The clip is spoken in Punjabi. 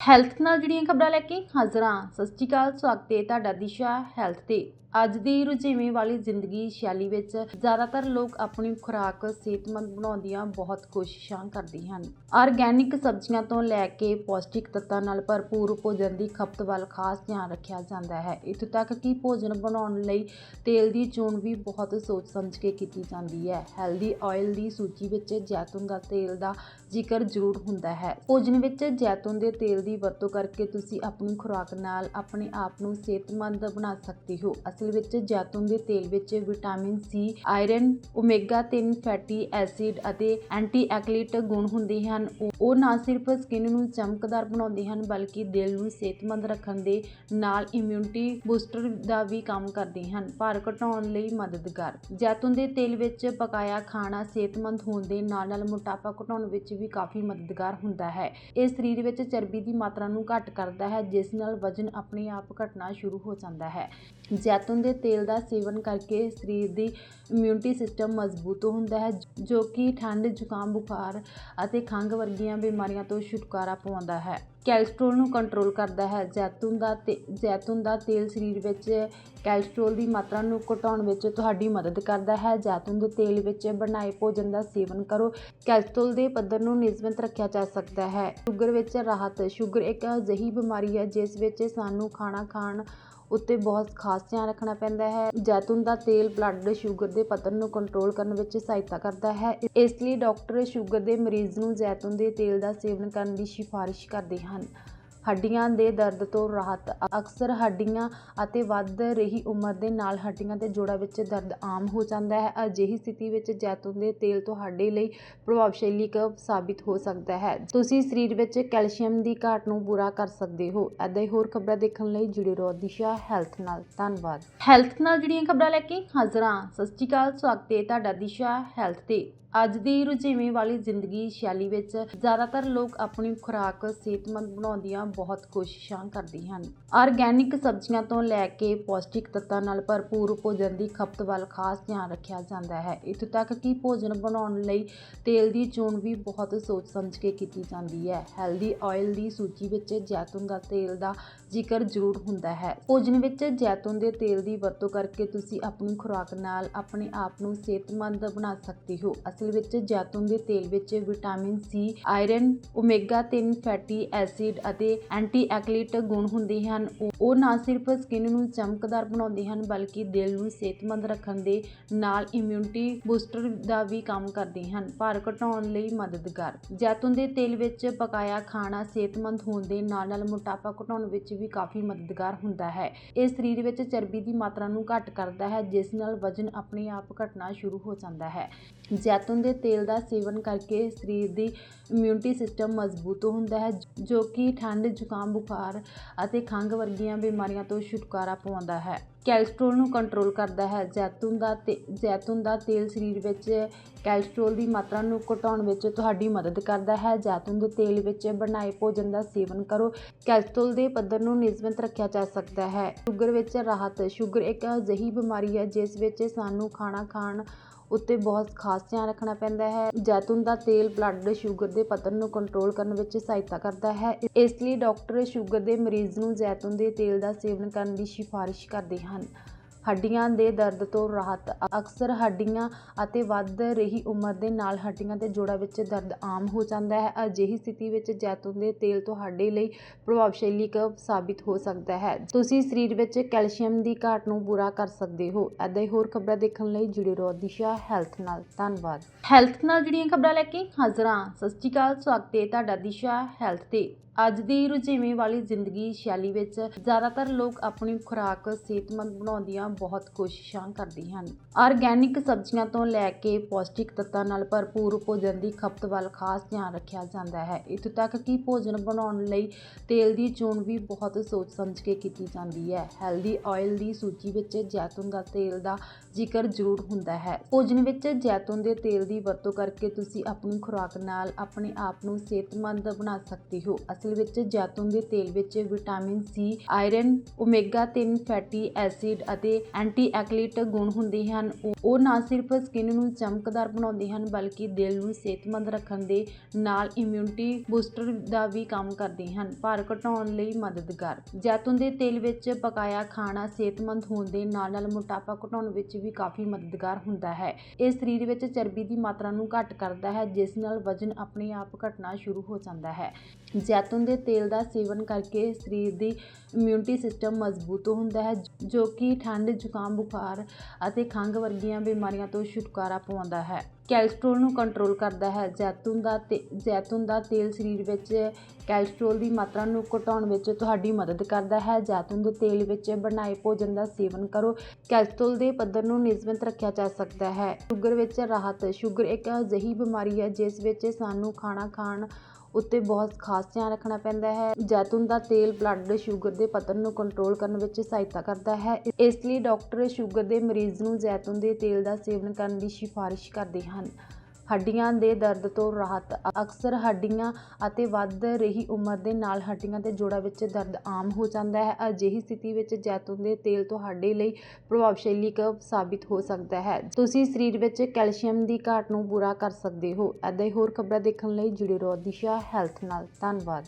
ਹੈਲਥ ਨਾਲ ਜੁੜੀਆਂ ਖਬਰਾਂ ਲੈ ਕੇ ਹਾਜ਼ਰ ਹਾਂ। ਸਤਿ ਸ਼੍ਰੀ ਅਕਾਲ, ਸਵਾਗਤ ਹੈ ਤੁਹਾਡਾ ਦਿਸ਼ਾ ਹੈਲਥ ਤੇ। ਅੱਜ ਦੀ ਰੁਝੇਵੇਂ ਵਾਲੀ ਜ਼ਿੰਦਗੀ ਸ਼ੈਲੀ ਵਿੱਚ ਜ਼ਿਆਦਾਤਰ ਲੋਕ ਆਪਣੀ ਖੁਰਾਕ ਸਿਹਤਮੰਦ ਬਣਾਉਣ ਦੀਆਂ ਬਹੁਤ ਕੋਸ਼ਿਸ਼ਾਂ ਕਰਦੇ ਹਨ। ਆਰਗੈਨਿਕ ਸਬਜ਼ੀਆਂ ਤੋਂ ਲੈ ਕੇ ਪੌਸ਼ਟਿਕ ਤੱਤਾਂ ਨਾਲ ਭਰਪੂਰ ਭੋਜਨ ਦੀ ਖਪਤ ਵੱਲ ਖਾਸ ਧਿਆਨ ਰੱਖਿਆ ਜਾਂਦਾ ਹੈ। ਇੱਥੋਂ ਤੱਕ ਕਿ ਭੋਜਨ ਬਣਾਉਣ ਲਈ ਤੇਲ ਦੀ ਚੋਣ ਵੀ ਬਹੁਤ ਸੋਚ ਸਮਝ ਕੇ ਕੀਤੀ ਜਾਂਦੀ ਹੈ। ਹੈਲਦੀ ਆਇਲ ਦੀ ਸੂਚੀ ਵਿੱਚ ਜੈਤੂਨ ਦਾ ਤੇਲ ਦਾ ਜ਼ਿਕਰ ਜ਼ਰੂਰ ਹੁੰਦਾ ਹੈ। ਭੋਜਨ ਵਿੱਚ ਜੈਤੂਨ ਦੇ ਤੇਲ ਦੀ ਵਰਤੋਂ ਕਰਕੇ ਤੁਸੀਂ ਆਪਣੀ ਖੁਰਾਕ ਨਾਲ ਆਪਣੇ ਆਪ ਨੂੰ ਸਿਹਤਮੰਦ ਬਣਾ ਸਕਦੇ ਹੋ। ਅਸਲ ਵਿੱਚ ਜੈਤੂਨ ਦੇ ਤੇਲ ਵਿੱਚ vitamin C iron, omega 3 fatty acid ਅਤੇ ਐਂਟੀ ਐਕਲਿਟ ਗੁਣ ਹੁੰਦੇ ਹਨ। ਉਹ- ਉਹ ਨਾ ਸਿਰਫ ਸਕਿਨ ਨੂੰ ਚਮਕਦਾਰ ਬਣਾਉਂਦੇ ਹਨ, ਬਲਕਿ ਦਿਲ ਨੂੰ ਸਿਹਤਮੰਦ ਰੱਖਣ ਦੇ ਨਾਲ ਇਮਿਊਨਿਟੀ ਬੂਸਟਰ ਦਾ ਵੀ ਕੰਮ ਕਰਦੇ ਹਨ। ਭਾਰ ਘਟਾਉਣ ਲਈ ਮਦਦਗਾਰ। ਜੈਤੂਨ ਦੇ ਤੇਲ ਵਿੱਚ ਪਕਾਇਆ ਖਾਣਾ ਸਿਹਤਮੰਦ ਹੋਣ ਦੇ ਨਾਲ ਨਾਲ ਮੋਟਾਪਾ ਘਟਾਉਣ ਵਿੱਚ ਵੀ ਕਾਫੀ ਮਦਦਗਾਰ ਹੁੰਦਾ ਹੈ। ਇਹ ਸਰੀਰ ਵਿੱਚ ਚਰਬੀ ਦੀ ਮਾਤਰਾ ਨੂੰ ਘੱਟ ਕਰਦਾ ਹੈ, ਜਿਸ ਨਾਲ ਵਜ਼ਨ ਆਪਣੇ ਆਪ ਘਟਣਾ ਸ਼ੁਰੂ ਹੋ ਜਾਂਦਾ ਹੈ। ਜੈਤੂਨ ਦੇ ਤੇਲ ਦਾ ਸੇਵਨ ਕਰਕੇ ਸਰੀਰ ਦੀ ਇਮਿਊਨਿਟੀ ਸਿਸਟਮ ਮਜ਼ਬੂਤ ਹੁੰਦਾ ਹੈ, ਜੋ ਕਿ ਠੰਡ, ਜ਼ੁਕਾਮ, ਬੁਖਾਰ ਅਤੇ ਖੰਘ ਵਰਗੀਆਂ ਬਿਮਾਰੀਆਂ ਤੋਂ ਛੁਟਕਾਰਾ ਪਾਉਂਦਾ ਹੈ। ਕੈਲਸਟ੍ਰੋਲ ਨੂੰ ਕੰਟਰੋਲ ਕਰਦਾ ਹੈ। ਜੈਤੂਨ ਦਾ ਤੇ, ਜੈਤੂਨ ਦਾ ਤੇਲ ਸਰੀਰ ਵਿੱਚ ਕੈਲਸਟ੍ਰੋਲ ਦੀ ਮਾਤਰਾ ਨੂੰ ਘਟਾਉਣ ਵਿੱਚ ਤੁਹਾਡੀ ਮਦਦ ਕਰਦਾ ਹੈ। ਜੈਤੂਨ ਦੇ ਤੇਲ ਵਿੱਚ ਬਣਾਏ ਭੋਜਨ ਦਾ ਸੇਵਨ ਕਰੋ। ਕੈਲਸਟ੍ਰੋਲ ਦੇ ਪੱਧਰ ਨੂੰ ਨਿਯਮਿਤ ਰੱਖਿਆ ਜਾ ਸਕਦਾ ਹੈ। ਸ਼ੂਗਰ ਵਿੱਚ ਰਾਹਤ, ਸ਼ੂਗਰ ਇੱਕ ਅਜਿਹੀ ਬਿਮਾਰੀ ਹੈ, ਜਿਸ ਵਿੱਚ ਸਾਨੂੰ ਖਾਣਾ ਖਾਣ ਉੱਤੇ ਬਹੁਤ ਖਾਸ ਧਿਆਨ ਰੱਖਣਾ ਪੈਂਦਾ ਹੈ। ਜੈਤੂਨ ਦਾ ਤੇਲ ਬਲੱਡ ਸ਼ੂਗਰ ਦੇ ਪੱਧਰ ਨੂੰ ਕੰਟਰੋਲ ਕਰਨ ਵਿੱਚ ਸਹਾਇਤਾ ਕਰਦਾ ਹੈ। ਇਸ ਲਈ ਡਾਕਟਰ ਸ਼ੂਗਰ ਦੇ ਮਰੀਜ਼ ਨੂੰ ਜੈਤੂਨ ਦੇ ਤੇਲ ਦਾ ਸੇਵਨ ਕਰਨ ਦੀ ਸਿਫਾਰਿਸ਼ ਕਰਦੇ ਹਨ। ਹੱਡੀਆਂ ਦੇ ਦਰਦ ਤੋਂ ਰਾਹਤ। ਅਕਸਰ ਹੱਡੀਆਂ ਅਤੇ ਵੱਧ ਰਹੀ ਉਮਰ ਦੇ ਨਾਲ ਹੱਡੀਆਂ ਤੇ ਜੋੜਾਂ ਵਿੱਚ ਦਰਦ ਆਮ ਹੋ ਜਾਂਦਾ ਹੈ। ਅਜਿਹੀ ਸਥਿਤੀ ਵਿੱਚ ਜੈਤੂਨ ਦੇ ਤੇਲ ਤੁਹਾਡੇ ਲਈ ਪ੍ਰਭਾਵਸ਼ਾਲੀ ਕ ਸਾਬਿਤ ਹੋ ਸਕਦਾ ਹੈ। ਤੁਸੀਂ ਸਰੀਰ ਵਿੱਚ ਕੈਲਸ਼ੀਅਮ ਦੀ ਘਾਟ ਨੂੰ ਪੂਰਾ ਕਰ ਸਕਦੇ ਹੋ। ਐਦਾਂ ਹੀ ਹੋਰ ਖਬਰਾਂ ਦੇਖਣ ਲਈ ਜੁੜੇ ਰਹੋ ਦਿਸ਼ਾ ਹੈਲਥ ਨਾਲ। ਧੰਨਵਾਦ। ਹੈਲਥ ਨਾਲ ਜੁੜੀਆਂ ਖਬਰਾਂ ਲੈ ਕੇ ਹਾਜ਼ਰ ਹਾਂ। ਸਤਿ ਸ਼੍ਰੀ ਅਕਾਲ, ਸਵਾਗਤ ਹੈ ਤੁਹਾਡਾ ਦਿਸ਼ਾ ਹੈਲਥ ਤੇ। ਅੱਜ ਦੀ ਰੁਝੇਵੇਂ ਵਾਲੀ ਜ਼ਿੰਦਗੀ ਸ਼ੈਲੀ ਵਿੱਚ ਜ਼ਿਆਦਾਤਰ ਲੋਕ ਆਪਣੀ ਖੁਰਾਕ ਸਿਹਤਮੰਦ ਬਣਾਉਣ ਦੀਆਂ ਬਹੁਤ ਕੋਸ਼ਿਸ਼ਾਂ ਕਰਦੀ ਹਨ। ਆਰਗੈਨਿਕ ਸਬਜ਼ੀਆਂ ਤੋਂ ਲੈ ਕੇ ਪੌਸ਼ਟਿਕ ਤੱਤਾਂ ਨਾਲ ਭਰਪੂਰ ਭੋਜਨ ਦੀ ਖਪਤ ਵੱਲ ਖਾਸ ਧਿਆਨ ਰੱਖਿਆ ਜਾਂਦਾ ਹੈ। ਇੱਥੋਂ ਤੱਕ ਕਿ ਭੋਜਨ ਬਣਾਉਣ ਲਈ ਤੇਲ ਦੀ ਚੋਣ ਵੀ ਬਹੁਤ ਸੋਚ ਸਮਝ ਕੇ ਕੀਤੀ ਜਾਂਦੀ ਹੈ। ਹੈਲਦੀ ਆਇਲ ਦੀ ਸੂਚੀ ਵਿੱਚ ਜੈਤੂਨ ਦਾ ਤੇਲ ਦਾ ਜ਼ਿਕਰ ਜ਼ਰੂਰ ਹੁੰਦਾ ਹੈ। ਭੋਜਨ ਵਿੱਚ ਜੈਤੂਨ ਦੇ ਤੇਲ ਦੀ ਵਰਤੋਂ ਕਰਕੇ ਤੁਸੀਂ ਆਪਣੀ ਖੁਰਾਕ ਨਾਲ ਆਪਣੇ ਆਪ ਨੂੰ ਸਿਹਤਮੰਦ ਬਣਾ ਸਕਦੇ ਹੋ। ਅਸਲ ਵਿੱਚ ਜੈਤੂਨ ਦੇ ਤੇਲ ਵਿੱਚ vitamin C, iron, omega 3 fatty acid ਅਤੇ ਐਂਟੀ ਐਕਲੀਟ ਗੁਣ ਹੁੰਦੇ ਹਨ। ਉਹ- ਉਹ ਨਾ ਸਿਰਫ ਸਕਿਨ ਨੂੰ ਚਮਕਦਾਰ ਬਣਾਉਂਦੇ ਹਨ, ਬਲਕਿ ਦਿਲ ਨੂੰ ਸਿਹਤਮੰਦ ਰੱਖਣ ਦੇ ਨਾਲ ਇਮਿਊਨਿਟੀ ਬੂਸਟਰ ਦਾ ਵੀ ਕੰਮ ਕਰਦੇ ਹਨ। ਭਾਰ ਘਟਾਉਣ ਲਈ ਮਦਦਗਾਰ। ਜੈਤੂਨ ਦੇ ਤੇਲ ਵਿੱਚ ਪਕਾਇਆ ਖਾਣਾ ਸਿਹਤਮੰਦ ਹੋਣ ਦੇ ਨਾਲ ਨਾਲ ਮੋਟਾਪਾ ਘਟਾਉਣ ਵਿੱਚ ਵੀ ਕਾਫੀ ਮਦਦਗਾਰ ਹੁੰਦਾ ਹੈ। ਇਹ ਸਰੀਰ ਵਿੱਚ ਚਰਬੀ ਦੀ ਮਾਤਰਾ ਨੂੰ ਘੱਟ ਕਰਦਾ ਹੈ, ਜਿਸ ਨਾਲ ਵਜ਼ਨ ਆਪਣੇ ਆਪ ਘਟਣਾ ਸ਼ੁਰੂ ਹੋ ਜਾਂਦਾ ਹੈ। ਜੈਤੂਨ ਦੇ ਤੇਲ ਦਾ ਸੇਵਨ ਕਰਕੇ ਸਰੀਰ ਦੀ ਇਮਿਊਨਿਟੀ ਸਿਸਟਮ ਮਜ਼ਬੂਤ ਹੁੰਦਾ ਹੈ, ਜੋ ਕਿ ਠੰਡ ਜ਼ੁਕਾਮ, ਬੁਖਾਰ ਅਤੇ ਖੰਘ ਵਰਗੀਆਂ ਬਿਮਾਰੀਆਂ ਤੋਂ ਛੁਟਕਾਰਾ ਪਾਉਂਦਾ ਹੈ। ਕੈਲਸਟ੍ਰੋਲ ਨੂੰ ਕੰਟਰੋਲ ਕਰਦਾ ਹੈ। ਜੈਤੂਨ ਦਾ ਤੇ, ਜੈਤੂਨ ਦਾ ਤੇਲ ਸਰੀਰ ਵਿੱਚ ਕੈਲਸਟ੍ਰੋਲ ਦੀ ਮਾਤਰਾ ਨੂੰ ਘਟਾਉਣ ਵਿੱਚ ਤੁਹਾਡੀ ਮਦਦ ਕਰਦਾ ਹੈ। ਜੈਤੂਨ ਦੇ ਤੇਲ ਵਿੱਚ ਬਣਾਏ ਭੋਜਨ ਦਾ ਸੇਵਨ ਕਰੋ। ਕੈਲਸਟ੍ਰੋਲ ਦੇ ਪੱਧਰ ਨੂੰ ਨਿਯਮਿਤ ਰੱਖਿਆ ਜਾ ਸਕਦਾ ਹੈ। ਸ਼ੂਗਰ ਵਿੱਚ ਰਾਹਤ, ਸ਼ੂਗਰ ਇੱਕ ਅਜਿਹੀ ਬਿਮਾਰੀ ਹੈ ਜਿਸ ਵਿੱਚ ਸਾਨੂੰ ਖਾਣਾ ਖਾਣ ਉੱਤੇ ਬਹੁਤ ਖਾਸ ਧਿਆਨ ਰੱਖਣਾ ਪੈਂਦਾ ਹੈ। ਜੈਤੂਨ ਦਾ ਤੇਲ ਬਲੱਡ ਸ਼ੂਗਰ ਦੇ ਪੱਧਰ ਨੂੰ ਕੰਟਰੋਲ ਕਰਨ ਵਿੱਚ ਸਹਾਇਤਾ ਕਰਦਾ ਹੈ। ਇਸ ਲਈ ਡਾਕਟਰ ਸ਼ੂਗਰ ਦੇ ਮਰੀਜ਼ ਨੂੰ ਜੈਤੂਨ ਦੇ ਤੇਲ ਦਾ ਸੇਵਨ ਕਰਨ ਦੀ ਸਿਫਾਰਿਸ਼ ਕਰਦੇ ਹਨ। ਹੱਡੀਆਂ ਦੇ ਦਰਦ ਤੋਂ ਰਾਹਤ, ਅਕਸਰ ਹੱਡੀਆਂ ਅਤੇ ਵੱਧ ਰਹੀ ਉਮਰ ਦੇ ਨਾਲ ਹੱਡੀਆਂ ਤੇ ਜੋੜਾਂ ਵਿੱਚ ਦਰਦ ਆਮ ਹੋ ਜਾਂਦਾ ਹੈ। ਅਜਿਹੀ ਸਥਿਤੀ ਵਿੱਚ ਜੈਤੂਨ ਦੇ ਤੇਲ ਤੁਹਾਡੇ ਲਈ ਪ੍ਰਭਾਵਸ਼ਾਲੀ ਕ ਸਾਬਿਤ ਹੋ ਸਕਦਾ ਹੈ। ਤੁਸੀਂ ਸਰੀਰ ਵਿੱਚ ਕੈਲਸ਼ੀਅਮ ਦੀ ਘਾਟ ਨੂੰ ਪੂਰਾ ਕਰ ਸਕਦੇ ਹੋ। ਐਦਾਂ ਹੀ ਹੋਰ ਖਬਰਾਂ ਦੇਖਣ ਲਈ ਜੁੜੇ ਰਹੋ ਦਿਸ਼ਾ ਹੈਲਥ ਨਾਲ। ਧੰਨਵਾਦ। ਹੈਲਥ ਨਾਲ ਜੁੜੀਆਂ ਖਬਰਾਂ ਲੈ ਕੇ ਹਾਜ਼ਰਾਂ ਸਤਿ ਸ਼੍ਰੀ ਅਕਾਲ। ਸਵਾਗਤ ਹੈ ਤੁਹਾਡਾ ਦਿਸ਼ਾ ਹੈਲਥ ਤੇ। ਅੱਜ ਦੀ ਰੁਝੇਵੇਂ ਵਾਲੀ ਜ਼ਿੰਦਗੀ ਸ਼ੈਲੀ ਵਿੱਚ ਜ਼ਿਆਦਾਤਰ ਲੋਕ ਆਪਣੀ ਖੁਰਾਕ ਸਿਹਤਮੰਦ ਬਣਾਉਣ ਦੀਆਂ ਬਹੁਤ ਕੋਸ਼ਿਸ਼ਾਂ ਕਰਦੇ ਹਨ। ਆਰਗੈਨਿਕ ਸਬਜ਼ੀਆਂ ਤੋਂ ਲੈ ਕੇ ਪੌਸ਼ਟਿਕ ਤੱਤਾਂ ਨਾਲ ਭਰਪੂਰ ਭੋਜਨ ਦੀ ਖਪਤ ਵੱਲ ਖਾਸ ਧਿਆਨ ਰੱਖਿਆ ਜਾਂਦਾ ਹੈ। ਇੱਥੋਂ ਤੱਕ ਕਿ ਭੋਜਨ ਬਣਾਉਣ ਲਈ ਤੇਲ ਦੀ ਚੋਣ ਵੀ ਬਹੁਤ ਸੋਚ ਸਮਝ ਕੇ ਕੀਤੀ ਜਾਂਦੀ ਹੈ। ਹੈਲਦੀ ਆਇਲ ਦੀ ਸੂਚੀ ਵਿੱਚ ਜੈਤੂਨ ਦਾ ਤੇਲ ਦਾ ਜ਼ਿਕਰ ਜ਼ਰੂਰ ਹੁੰਦਾ ਹੈ। ਭੋਜਨ ਵਿੱਚ ਜੈਤੂਨ ਦੇ ਤੇਲ ਦੀ ਵਰਤੋਂ ਕਰਕੇ ਤੁਸੀਂ ਆਪਣੀ ਖੁਰਾਕ ਨਾਲ ਆਪਣੇ ਆਪ ਨੂੰ ਸਿਹਤਮੰਦ ਬਣਾ ਸਕਦੇ ਹੋ। ਅਸਲ ਅਸਲ ਵਿੱਚ ਜੈਤੂਨ ਦੇ ਤੇਲ ਵਿੱਚ vitamin C, iron, omega 3 fatty acid ਅਤੇ ਐਂਟੀ ਗੁਣ ਹੁੰਦੇ ਹਨ। ਉਹ ਨਾ ਸਿਰਫ ਸਕਿਨ ਨੂੰ ਚਮਕਦਾਰ ਬਣਾਉਂਦੇ ਹਨ, ਬਲਕਿ ਦਿਲ ਨੂੰ ਸਿਹਤਮੰਦ ਰੱਖਣ ਦੇ ਨਾਲ ਇਮਿਊਨਿਟੀ ਬੂਸਟਰ ਦਾ ਵੀ ਕੰਮ ਕਰਦੇ ਹਨ, ਭਾਰ ਘਟਾਉਣ ਲਈ ਮਦਦਗਾਰ। ਜੈਤੂਨ ਦੇ ਤੇਲ ਵਿੱਚ ਪਕਾਇਆ ਖਾਣਾ ਸਿਹਤਮੰਦ ਹੋਣ ਦੇ ਨਾਲ ਨਾਲ ਮੋਟਾਪਾ ਘਟਾਉਣ ਵਿੱਚ ਵੀ ਕਾਫੀ ਮਦਦਗਾਰ ਹੁੰਦਾ ਹੈ। ਇਹ ਸਰੀਰ ਵਿੱਚ ਚਰਬੀ ਦੀ ਮਾਤਰਾ ਨੂੰ ਘੱਟ ਕਰਦਾ ਹੈ, ਜਿਸ ਨਾਲ ਵਜ਼ਨ ਆਪਣੇ ਆਪ ਘਟਣਾ ਸ਼ੁਰੂ ਹੋ ਜਾਂਦਾ ਹੈ। ਜੈਤੂਨ ਦੇ ਤੇਲ ਦਾ ਸੇਵਨ ਕਰਕੇ ਸਰੀਰ ਦੀ ਇਮਿਊਨਿਟੀ ਸਿਸਟਮ ਮਜ਼ਬੂਤ ਹੁੰਦਾ ਹੈ, ਜੋ ਕਿ ਠੰਡ, ਜ਼ੁਕਾਮ, ਬੁਖਾਰ ਅਤੇ ਖੰਘ ਵਰਗੀਆਂ ਬਿਮਾਰੀਆਂ ਤੋਂ ਛੁਟਕਾਰਾ ਪਾਉਂਦਾ ਹੈ। ਕੈਲਸਟ੍ਰੋਲ ਨੂੰ ਕੰਟਰੋਲ ਕਰਦਾ ਹੈ। ਜੈਤੂਨ ਦਾ ਤੇ ਜੈਤੂਨ ਦਾ ਤੇਲ ਸਰੀਰ ਵਿੱਚ ਕੈਲਸਟ੍ਰੋਲ ਦੀ ਮਾਤਰਾ ਨੂੰ ਘਟਾਉਣ ਵਿੱਚ ਤੁਹਾਡੀ ਮਦਦ ਕਰਦਾ ਹੈ। ਜੈਤੂਨ ਦੇ ਤੇਲ ਵਿੱਚ ਬਣਾਏ ਭੋਜਨ ਦਾ ਸੇਵਨ ਕਰੋ। ਕੈਲਸਟ੍ਰੋਲ ਦੇ ਪੱਧਰ ਨੂੰ ਨਿਯਮਿਤ ਰੱਖਿਆ ਜਾ ਸਕਦਾ ਹੈ। ਸ਼ੂਗਰ ਵਿੱਚ ਰਾਹਤ, ਸ਼ੂਗਰ ਇੱਕ ਅਜਿਹੀ ਬਿਮਾਰੀ ਹੈ ਜਿਸ ਵਿੱਚ ਸਾਨੂੰ ਖਾਣਾ ਖਾਣ ਉੱਤੇ ਬਹੁਤ ਖਾਸ ਧਿਆਨ ਰੱਖਣਾ ਪੈਂਦਾ ਹੈ। ਜੈਤੂਨ ਦਾ ਤੇਲ ਬਲੱਡ ਸ਼ੂਗਰ ਦੇ ਪੱਧਰ ਨੂੰ ਕੰਟਰੋਲ ਕਰਨ ਵਿੱਚ ਸਹਾਇਤਾ ਕਰਦਾ ਹੈ। ਇਸ ਲਈ ਡਾਕਟਰ ਸ਼ੂਗਰ ਦੇ ਮਰੀਜ਼ ਨੂੰ ਜੈਤੂਨ ਦੇ ਤੇਲ ਦਾ ਸੇਵਨ ਕਰਨ ਦੀ ਸਿਫਾਰਿਸ਼ ਕਰਦੇ ਹਨ। ਹੱਡੀਆਂ ਦੇ ਦਰਦ ਤੋਂ ਰਾਹਤ। ਅਕਸਰ ਹੱਡੀਆਂ ਅਤੇ ਵੱਧ ਰਹੀ ਉਮਰ ਦੇ ਨਾਲ ਹੱਡੀਆਂ ਦੇ ਜੋੜਾਂ ਵਿੱਚ ਦਰਦ ਆਮ ਹੋ ਜਾਂਦਾ ਹੈ। ਅਜਿਹੀ ਸਥਿਤੀ ਵਿੱਚ ਜੈਤੂਨ ਦੇ ਤੇਲ ਤੁਹਾਡੇ ਲਈ ਪ੍ਰਭਾਵਸ਼ਾਲੀ ਕ ਸਾਬਿਤ ਹੋ ਸਕਦਾ ਹੈ। ਤੁਸੀਂ ਸਰੀਰ ਵਿੱਚ ਕੈਲਸ਼ੀਅਮ ਦੀ ਘਾਟ ਨੂੰ ਪੂਰਾ ਕਰ ਸਕਦੇ ਹੋ। ਇੱਦਾਂ ਹੀ ਹੋਰ ਖਬਰਾਂ ਦੇਖਣ ਲਈ ਜੁੜੇ ਰਹੋ ਦਿਸ਼ਾ ਹੈਲਥ ਨਾਲ। ਧੰਨਵਾਦ।